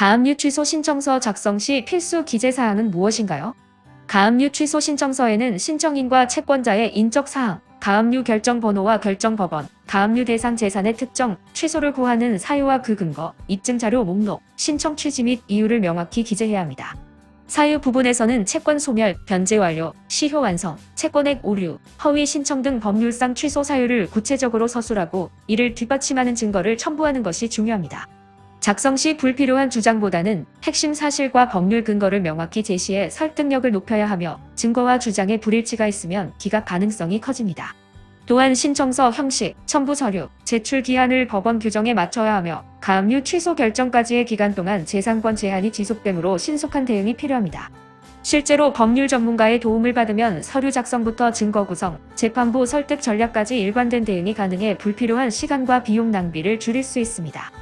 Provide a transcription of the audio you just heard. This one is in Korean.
가압류 취소 신청서 작성 시 필수 기재사항은 무엇인가요? 가압류 취소 신청서에는 신청인과 채권자의 인적 사항, 가압류 결정 번호와 결정 법원, 가압류 대상 재산의 특정, 취소를 구하는 사유와 그 근거, 입증 자료 목록, 신청 취지 및 이유를 명확히 기재해야 합니다. 사유 부분에서는 채권 소멸, 변제 완료, 시효 완성, 채권액 오류, 허위 신청 등 법률상 취소 사유를 구체적으로 서술하고 이를 뒷받침하는 증거를 첨부하는 것이 중요합니다. 작성 시 불필요한 주장보다는 핵심 사실과 법률 근거를 명확히 제시해 설득력을 높여야 하며 증거와 주장에 불일치가 있으면 기각 가능성이 커집니다. 또한 신청서 형식, 첨부 서류, 제출 기한을 법원 규정에 맞춰야 하며 가압류 취소 결정까지의 기간 동안 재산권 제한이 지속되므로 신속한 대응이 필요합니다. 실제로 법률 전문가의 도움을 받으면 서류 작성부터 증거 구성, 재판부 설득 전략까지 일관된 대응이 가능해 불필요한 시간과 비용 낭비를 줄일 수 있습니다.